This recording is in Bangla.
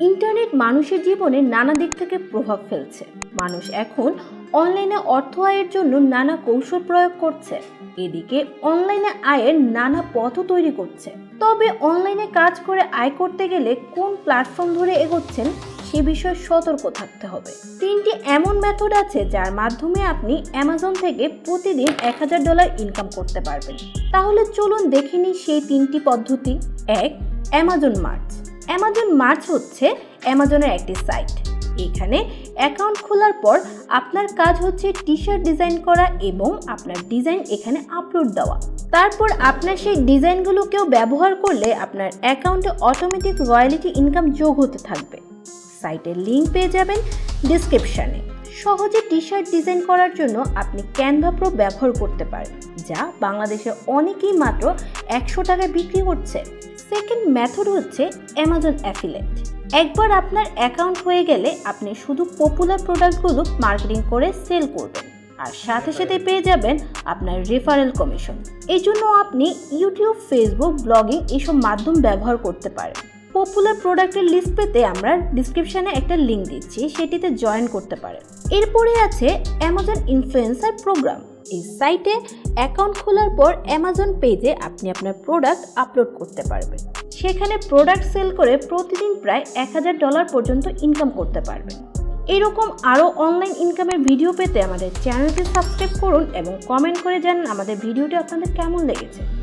ইন্টারনেট মানুষের জীবনে নানা দিক থেকে প্রভাব ফেলছে। মানুষ এখন অনলাইনে অর্থ আয়ের জন্য নানা কৌশল প্রয়োগ করছে। এদিকে অনলাইনে আয়ের নানা পথও তৈরি করছে। তবে অনলাইনে কাজ করে আয় করতে গেলে কোন প্ল্যাটফর্ম ধরে এগোচ্ছেন সে বিষয়ে সতর্ক থাকতে হবে। তিনটি এমন মেথড আছে যার মাধ্যমে আপনি অ্যামাজন থেকে প্রতিদিন এক হাজার ডলার ইনকাম করতে পারবেন। তাহলে চলুন দেখে নিই সেই তিনটি পদ্ধতি। এক, অ্যামাজন মার্চ। অ্যামাজন মার্চ হচ্ছে অ্যামাজনের একটি সাইট এখানে অ্যাকাউন্ট খোলার পর আপনার কাজ হচ্ছে টি শার্ট ডিজাইন করা এবং আপনার ডিজাইন এখানে আপলোড দেওয়া। তারপর আপনার সেই ডিজাইনগুলোকেও ব্যবহার করলে আপনার অ্যাকাউন্টে অটোমেটিক রয়্যালিটি ইনকাম যোগ হতে থাকবে। সাইটের লিঙ্ক পেয়ে যাবেন ডিসক্রিপশানে সহজে টি শার্ট ডিজাইন করার জন্য আপনি ক্যানভা প্রো ব্যবহার করতে পারেন, যা বাংলাদেশে অনেকেই মাত্র একশো টাকায় বিক্রি করছে। সেকেন্ড মেথড হচ্ছে অ্যামাজন অ্যাফিলেট। একবার আপনার অ্যাকাউন্ট হয়ে গেলে আপনি শুধু পপুলার প্রোডাক্টগুলো মার্কেটিং করে সেল করবেন আর সাথে সাথে পেয়ে যাবেন আপনার রেফারেল কমিশন। এই জন্য আপনি ইউটিউব ফেসবুক ব্লগিং এইসব মাধ্যম ব্যবহার করতে পারেন। পপুলার প্রোডাক্টের লিস্ট পেতে আমরা ডিসক্রিপশনে একটা লিঙ্ক দিচ্ছি সেটিতে জয়েন করতে পারেন। এরপরে আছে অ্যামাজন ইনফ্লুয়েন্সার প্রোগ্রাম। এই সাইটে অ্যাকাউন্ট খোলার পর অ্যামাজন পেজে আপনি আপনার প্রোডাক্ট আপলোড করতে পারবেন। সেখানে প্রোডাক্ট সেল করে প্রতিদিন প্রায় এক হাজার ডলার পর্যন্ত ইনকাম করতে পারবেন। এরকম আরও অনলাইন ইনকামের ভিডিও পেতে আমাদের চ্যানেলটি সাবস্ক্রাইব করুন এবং কমেন্ট করে জানান আমাদের ভিডিওটি আপনাদের কেমন লেগেছে।